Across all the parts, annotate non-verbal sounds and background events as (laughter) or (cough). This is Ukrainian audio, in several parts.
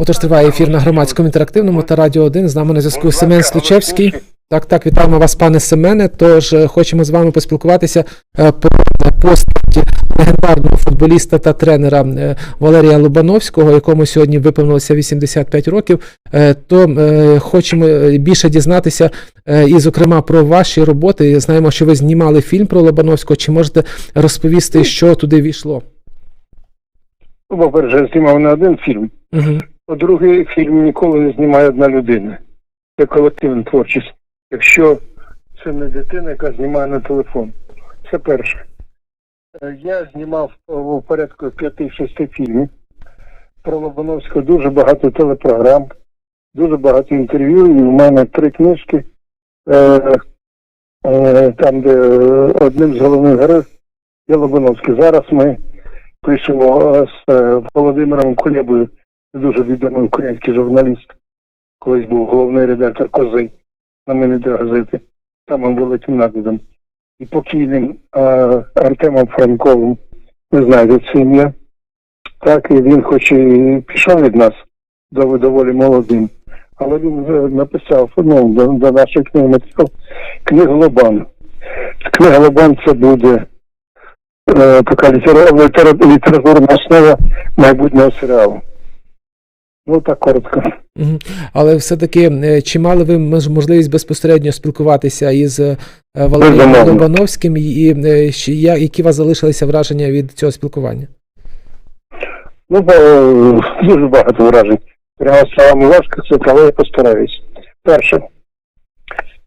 Отож триває ефір на громадському інтерактивному та радіо 1. З нами на зв'язку Семен Случевський. Так, так, вітаємо вас, пане Семене. Тож е, хочемо з вами поспілкуватися е, про постаті легендарного футболіста та тренера е, Валерія Лобановського, якому сьогодні виповнилося 85 років. То хочемо більше дізнатися і, зокрема, про ваші роботи. Знаємо, що ви знімали фільм про Лобановського. Чи можете розповісти, що туди війшло? Ну, По-перше, знімав не один фільм. Угу. По-друге, фільм ніколи не знімає одна людина. Це колективна творчість. Якщо це не дитина, яка знімає на телефон. Це перше. Е, Я знімав у порядку 5-6 фільмів. Про Лобановського дуже багато телепрограм, дуже багато інтерв'ю. І в мене три книжки, е, е, там, де е, одним з головних героїв є Лобановський. Зараз ми пишемо е, з е, Володимиром Кулебою, дуже відомий український журналіст. Колись був головний редактор Кози на мене газети, самим великим накладом. І покійним е, Артемом Франковим, ви знаєте це ім'я. Так, і він хоч і пішов від нас доволі молодим, але він написав ну, до, до нашої книги написав книгу Лобан. Книга Лобан це буде е, така літера, літера, літературна основа майбутнього серіалу. Ну так коротко. Але все-таки е, чи мали ви можливість безпосередньо спілкуватися із е, Валерієм. Лобановським, і е, які у вас залишилися враження від цього спілкування? Ну, дуже багато вражень. Прямо словами важко це, але я постараюсь. Перше,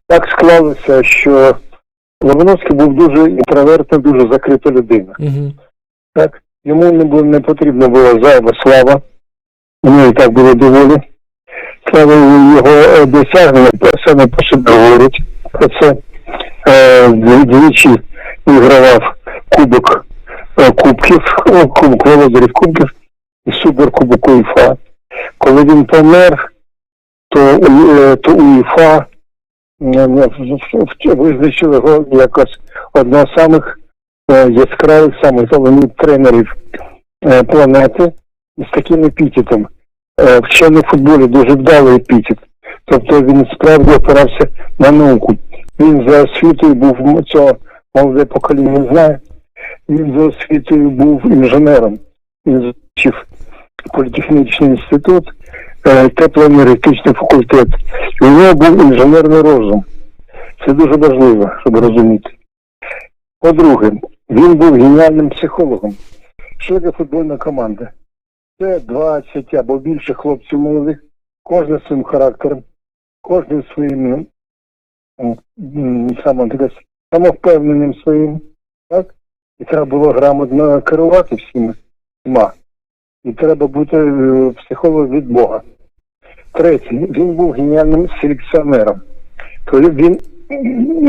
так склалося, що Лобановський був дуже інтровертна, дуже закрита людина. Угу. Так? Йому не було не потрібно було зайва слава. Йому і так було доволі. Слава його е, досягнення саме по собі говорить про це. Е, Двічі вигравав кубок е, кубків, кубок володарів кубків і суперкубок УЄФА. Коли він помер, то, то УЄФА визначили його якось одного з самих яскравих, самих головних тренерів планети з таким епітетом. Е, в футболі дуже вдалий епітет. Тобто він справді опирався на науку. Він за освітою був цього молоде покоління не знає. Він за освітою був інженером. Він закінчив політехнічний інститут, е, теплоенергетичний факультет. У нього був інженерний розум. Це дуже важливо, щоб розуміти. По-друге, він був геніальним психологом. Що таке футбольна команда? Це 20 або більше хлопців молодих, кожен своїм характером, кожен своїм м, м, самим таке, самовпевненим своїм, так? І треба було грамотно керувати всіма. І треба бути е, психологом від Бога. Третє, він був геніальним селекціонером. Коли він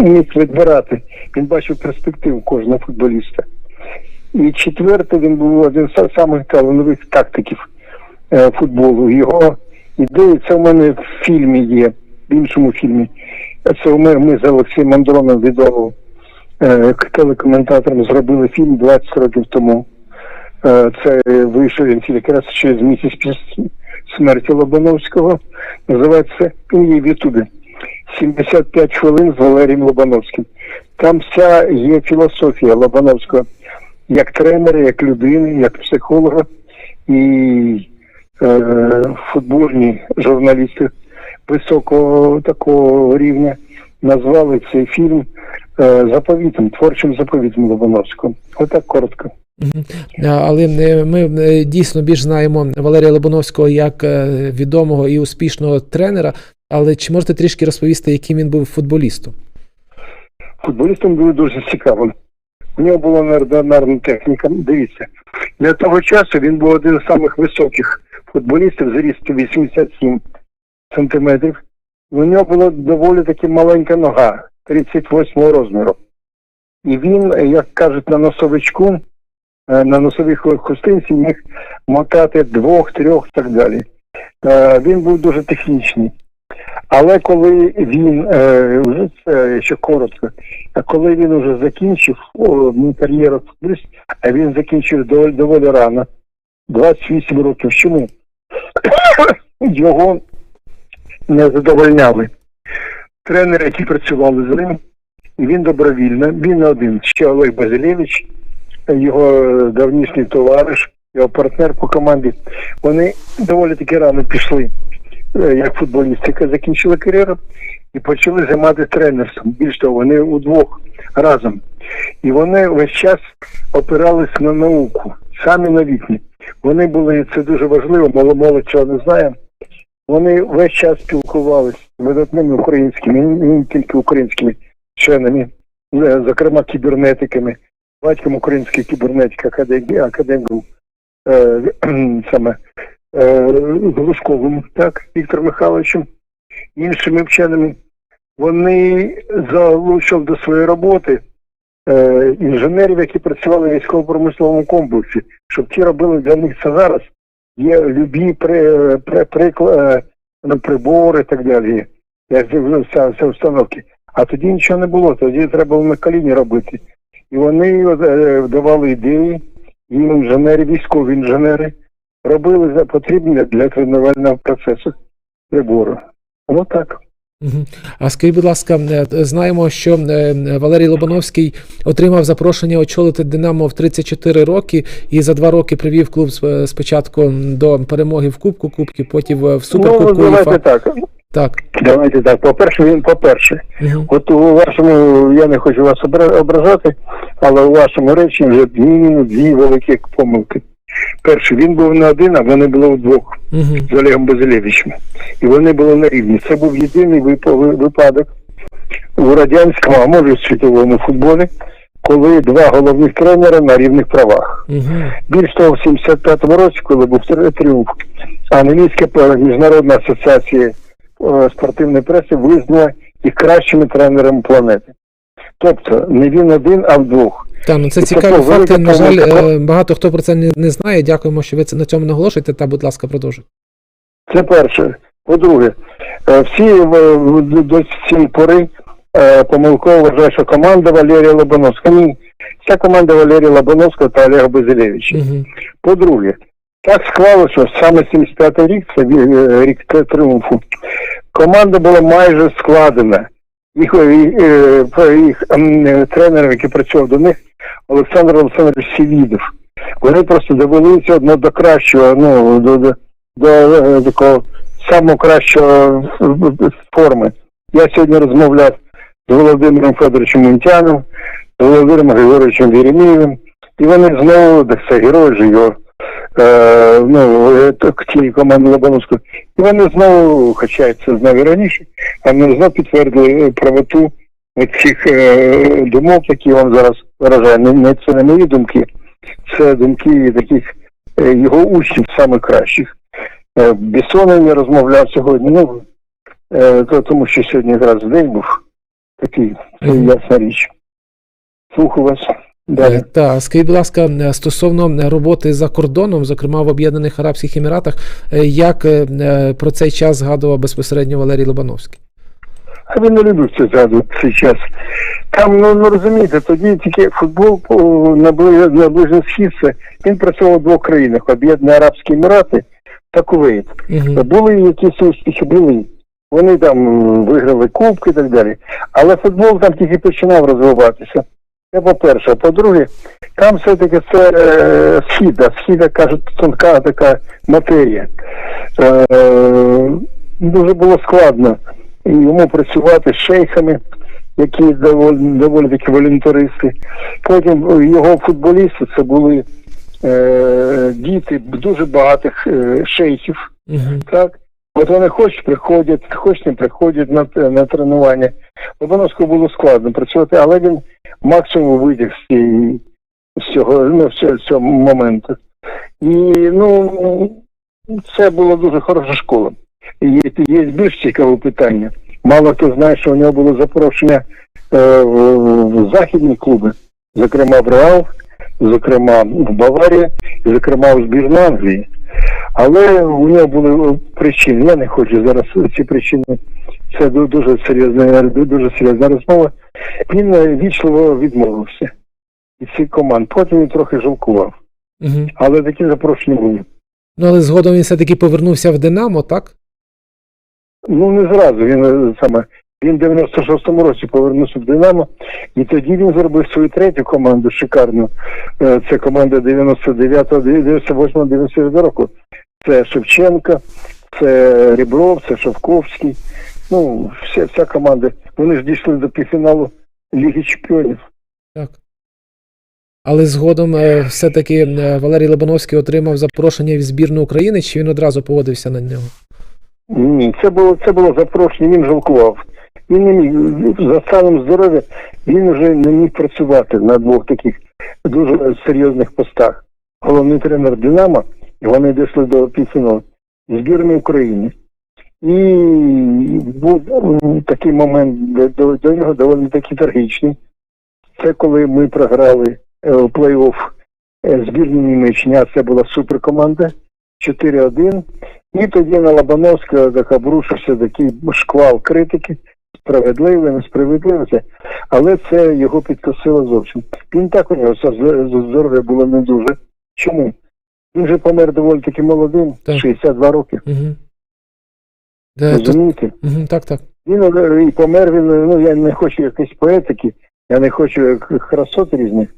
міг відбирати, він бачив перспективу кожного футболіста. І четверте, він був один з самих талановитих тактиків е, футболу. Його ідеї, це в мене в фільмі є, в іншому фільмі. Це ми, ми з Олексієм Андроном відомим е, телекоментатором зробили фільм 20 років тому. Е, це вийшов він якраз через місяць після смерті Лобановського. Називається він є в Ютубі. 75 хвилин з Валерієм Лобановським. Там вся є філософія Лобановського як тренера, як людини, як психолога і е, футбольні журналісти високого такого рівня назвали цей фільм е, заповітом, творчим заповітом Лобановського. Отак коротко. Але е, ми е, дійсно більш знаємо Валерія Лобановського як е, відомого і успішного тренера. Але чи можете трішки розповісти, яким він був футболістом? Футболістом було дуже цікаво. У нього була неординарна техніка. Дивіться, для того часу він був один з самих високих футболістів з рісту 87 сантиметрів. У нього була доволі таки маленька нога 38 розміру. І він, як кажуть, на носовичку, е, на носовій хустинці міг мотати двох, трьох і так далі. Е, Він був дуже технічний. Але коли він е, вже це ще коротко, коли він вже закінчив кар'єру а він закінчив доволі, доволі рано, 28 років. Чому? (coughs) Його не задовольняли. Тренери, які працювали з ним, він добровільно, він не один, ще Олег Базилевич, його давнішній товариш, його партнер по команді, вони доволі таки рано пішли як футболісти, які закінчили кар'єру, і почали займатися тренерством. Більш того, вони удвох разом. І вони весь час опирались на науку, самі новітні. Вони були, це дуже важливо, мало молодь цього не знає. Вони весь час спілкувалися видатними українськими, не тільки українськими членами, е, зокрема кібернетиками, батьком української кібернетики, академії, академіком е, (clears throat) саме е, Глушковим, так, Віктором Михайловичем, іншими вченими. Вони залучили до своєї роботи е, інженерів, які працювали в військово-промисловому комплексі, щоб ті робили для них це зараз. Є любі при, при, прикла- е, ну, прибори і так далі, як вся установки. А тоді нічого не було, тоді треба було на коліні робити. І вони е, давали ідеї, і інженери, військові інженери робили за потрібне для тренувального процесу прибору. Ось так. А скажіть, будь ласка, е, знаємо, що е, Валерій Лобановський отримав запрошення очолити Динамо в 34 роки і за два роки привів клуб сп- спочатку до перемоги в Кубку Кубки, потім в Суперкубку ну, давайте так. Так. Давайте так. По-перше, він по-перше. Мгм. От у вашому, я не хочу вас обра- ображати, але у вашому речі вже дві, дві великі помилки. Перше, він був не один, а вони були вдвох Мгм. з Олегом Базилевичем. І вони були на рівні. Це був єдиний вип- випадок у радянському, а може в світовому футболі, коли два головних тренера на рівних правах. Мгм. Більш того, в 75-му році, коли був тріумф, англійська міжнародна асоціація е, спортивної преси визнала їх кращими тренерами планети. Тобто не він один, а вдвох. Та, ну це І це цікаві велика факти. На жаль, помилка. е, багато хто про це не, не знає. Дякуємо, що ви це на цьому наголошуєте. Та, будь ласка, продовжуйте. Це перше. По-друге, е, всі е, до- цієї пори помилково вважають, що команда Валерія Лобановського. Ні, вся команда Валерія Лобановського та Олега Базилевича. Мгм. По-друге, так склалося, що саме 75-й рік, це рік тріумфу, команда була майже складена. Їх, е, їх ем, е, тренером, який працював до них, Олександр Олександрович Сівідов. Вони просто довелися одно до кращого, ну, до, е, такого самого кращого форми. Я сьогодні розмовляв з Володимиром Федоровичем Мунтяном, з Володимиром Григоровичем Вєремієвим, і вони знову, так це герой його, е, ну, е, тієї команди Лобановської. І вони знову, хоча я це знав і раніше, вони знову підтвердили е, правоту цих е, думок, які я вам зараз виражаю. Не, не це не мої думки, це думки таких е, його учнів, самих кращих. Е, Бісоном я розмовляв сьогодні, ну, е, то- тому що сьогодні якраз день був такий, це ясна річ. Слухаю вас. Е, Далі. Та скажіть, будь ласка, е, стосовно роботи за кордоном, зокрема в Об'єднаних Арабських Еміратах, е, як е, е, про цей час згадував безпосередньо Валерій Лобановський? А він не любив це згадувати цей час. Там, ну, ну розумієте, тоді тільки футбол на, Ближній Схід, він працював в двох країнах, Об'єднані Арабські Емірати та Кувейт. Мгм. Були якісь успіхи, були. Вони там виграли кубки і так далі. Але футбол там тільки починав розвиватися. Це по-перше. По-друге, там все-таки це е, схід, а кажуть, тонка така матерія. Е, дуже було складно йому працювати з шейхами, які доволі, доволі такі волюнтаристи. Потім його футболісти це були е, діти дуже багатих е, шейхів. Мгм. Так? От вони хоч приходять, хоч не приходять на, на тренування. Лобановському було складно працювати, але він максимум витяг з, цього, ну, цього, моменту. І ну, це була дуже хороша школа. І є, є більш цікаве питання. Мало хто знає, що у нього було запрошення е, в, в західні клуби, зокрема в Реал, зокрема в Баварії, зокрема в збірну Англії. Але у нього були причини. Я не хочу зараз ці причини Це дуже серйозна, дуже серйозна розмова. Він е, вічливо відмовився від всіх команд. Потім він трохи жалкував. Угу. Але такі запрошення були. Ну, але згодом він все-таки повернувся в Динамо, так? Ну не зразу. Він е, саме він в 96-му році повернувся в Динамо, і тоді він зробив свою третю команду шикарну. Е, Це команда 99-го, 98-го, 99 року. Це Шевченка, це Рібров, це Шовковський. Ну, вся, вся команда. Вони ж дійшли до півфіналу Ліги Чемпіонів. Так. Але згодом е, все-таки е, Валерій Лобановський отримав запрошення в збірну України, чи він одразу погодився на нього? Ні, це було це було запрошення, він жалкував. Він не міг за станом здоров'я він вже не міг працювати на двох таких дуже серйозних постах. Головний тренер Динамо, вони дійшли до півфіналу збірної України. І був такий момент до, до, нього доволі таки трагічний. Це коли ми програли е, плей-офф е, збірні Німеччини, а це була суперкоманда 4-1. І тоді на Лобановського обрушився такий шквал критики, справедливий, несправедливий. це. Але це його підкосило зовсім. Він так у нього здоров'я було не дуже. Чому? Він же помер доволі таки молодим, Так. 62 роки. Угу. Розумієте? угу, так, так. Він е, і помер він, е, ну я не хочу якоїсь поетики, я не хочу як красот різних,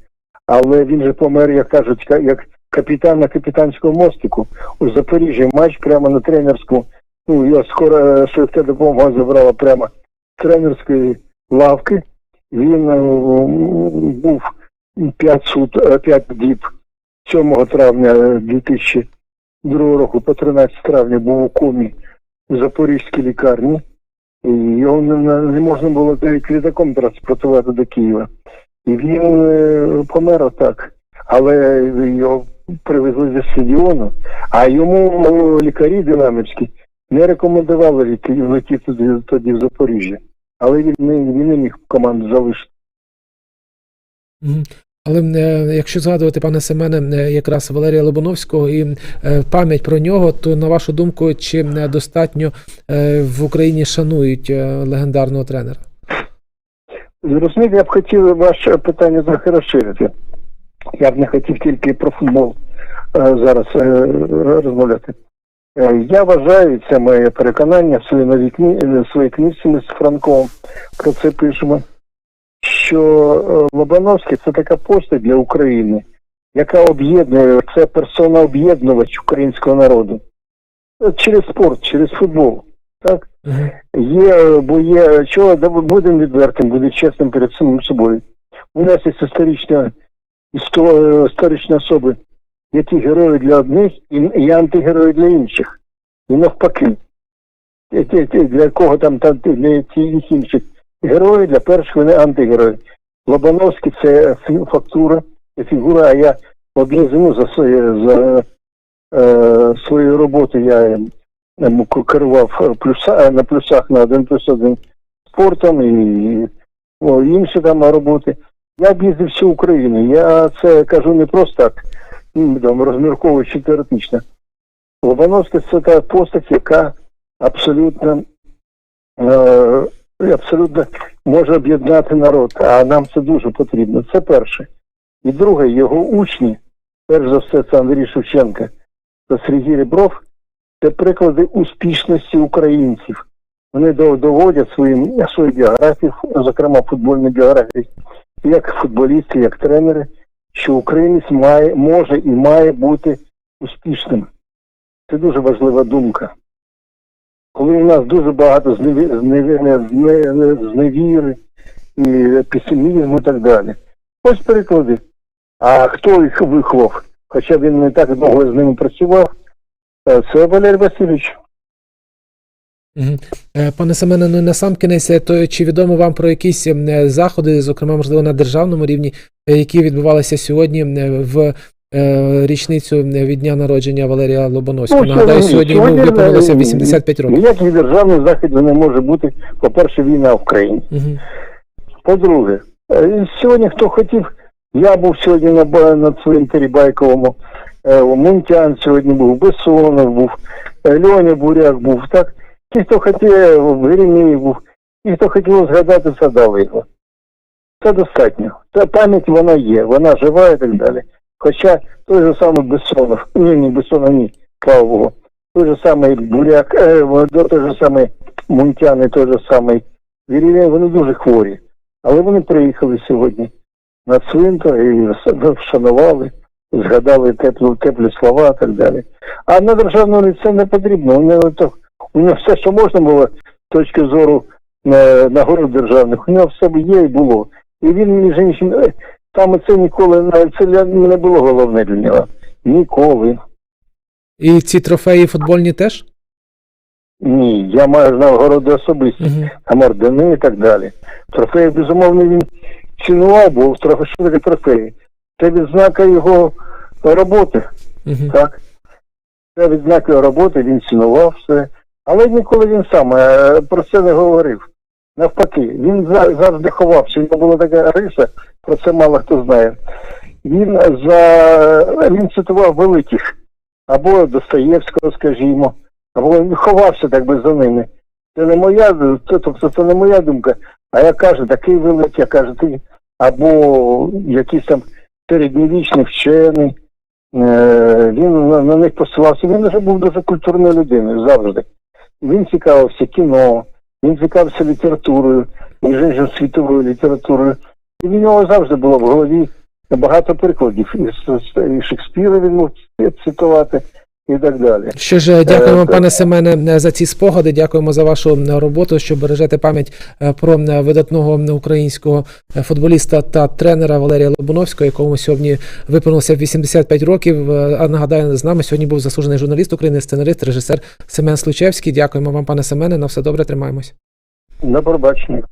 але він же помер, як кажуть, ка- як капітан на капітанському мостику у Запоріжжі матч прямо на тренерському. Ну, я скоро е, швидка допомога забрала прямо тренерської лавки. Він е, був 5 сут, 5 діб 7 травня е, 2002 року по 13 травня був у комі в Запорізькій лікарні. І його не можна було навіть літаком транспортувати до Києва. І він е, помер отак. Але його привезли зі стадіону, а йому е, лікарі динамівські не рекомендували літи- летіти тоді, в Запоріжжя. Але він не, він не міг команду залишити. Але е, якщо згадувати, пане Семене, якраз Валерія Лобановського і е, пам'ять про нього, то на вашу думку, чи е, достатньо в Україні шанують легендарного тренера? Зрозумієте, я б хотів ваше питання трохи розширити. Я б не хотів тільки про футбол зараз розмовляти. Е, Я вважаю, це моє переконання в своїй е, своїй книжці ми з Франковим про це пишемо, що е, Лобановський це така постать для України, яка об'єднує, це персона об'єднувач українського народу. Через спорт, через футбол. Так? Є, бо є чого, да, будемо відвертим, буде чесним перед самим собою. У нас є історична, істо- історичні особи, які герої для одних і, антигерої для інших. І навпаки. Для кого там, там для тих інших герої, для перших вони антигерої. Лобановський це фактура, фігура, а я одну за, своє, за е, свою роботу я ем, к- керував е, плюса, на плюсах на один плюс один спортом і о, інші там роботи. Я об'їздив всю Україну. Я це кажу не просто так, там, розмірковуючи теоретично. Лобановський це та постать, яка абсолютно, е, абсолютно може об'єднати народ, а нам це дуже потрібно. Це перше. І друге, його учні, перш за все, це Андрій Шевченка та Сергій Ребров, це приклади успішності українців. Вони до- доводять свої, свої біографії, зокрема футбольні біографії, як футболісти, як тренери, що українець має, може і має бути успішним. Це дуже важлива думка. Коли у нас дуже багато зневі- зневі- зне- зневіри і песимізму і так далі. Ось приклади. А хто їх виховав? Хоча він не так довго з ними працював, Е, це Валерій Васильович. Угу. Пане Семене, ну на сам кінець, е, то чи відомо вам про якісь е, заходи, зокрема, можливо, на державному рівні, е, які відбувалися сьогодні е, в е, річницю е, від дня народження Валерія Лобановського? Ну, Нагадаю, сьогодні- сьогодні йому виповнилося е, 85 років. Ніяких державних заходів не може бути, по-перше, війна в країні. Угу. По-друге, е, сьогодні хто хотів, я був сьогодні на, на цвинтарі Байковому, е, Мунтян сьогодні був, Бесонов був, е, Льоня Буряк був, так? Ті, хто хотів в Гремії був, ті, хто хотів згадати, згадали його. Це достатньо. Та пам'ять вона є, вона жива і так далі. Хоча той же самий Бессонов, ні, ні, Бессонов, ні, слава Богу, той же самий Буряк, е, той же самий Мунтян і той же самий Вірілєв, вони дуже хворі. Але вони приїхали сьогодні на цвинтар і вшанували, згадали теплі, теплі слова і так далі. А на державному ліце не потрібно. Нього, то, у нього все, що можна було з точки зору е, нагород державних, у нього все є і було. І він, між іншим, е, саме це ніколи це не було головне для нього. Ніколи. І ці трофеї футбольні теж? Ні. Я маю нагороди особисті. Угу. там ордени і так далі. Трофеї, безумовно, він цінував, бо що таке трофеї? Це відзнака його роботи, Угу. так? Це відзнака його роботи, він цінував все. Але ніколи він сам е, про це не говорив. Навпаки, він завжди ховався. У нього була така риса, про це мало хто знає. Він за він цитував великих, або Достоєвського, скажімо, або він ховався так би за ними. Це не моя, це, тобто це не моя думка, а я кажу, такий великий, я кажу, ти або якийсь там середньовічний вчений. Е, він на них посилався. Він вже був дуже культурною людиною завжди. Він цікавився кіно, він цікавився літературою, між жінкою світовою літературою. І в нього завжди було в голові багато прикладів. І, і Шекспіра він мог цитувати і так далі. Що ж, дякуємо, Е, пане Семене, за ці спогади. Дякуємо за вашу роботу, що бережете пам'ять е, про е, видатного українського е, футболіста та тренера Валерія Лобуновського, якому сьогодні виповнилося 85 років. Е, А нагадаю, з нами сьогодні був заслужений журналіст України, сценарист, режисер Семен Случевський. Дякуємо вам, пане Семене. На все добре, тримаємось. На пробачення.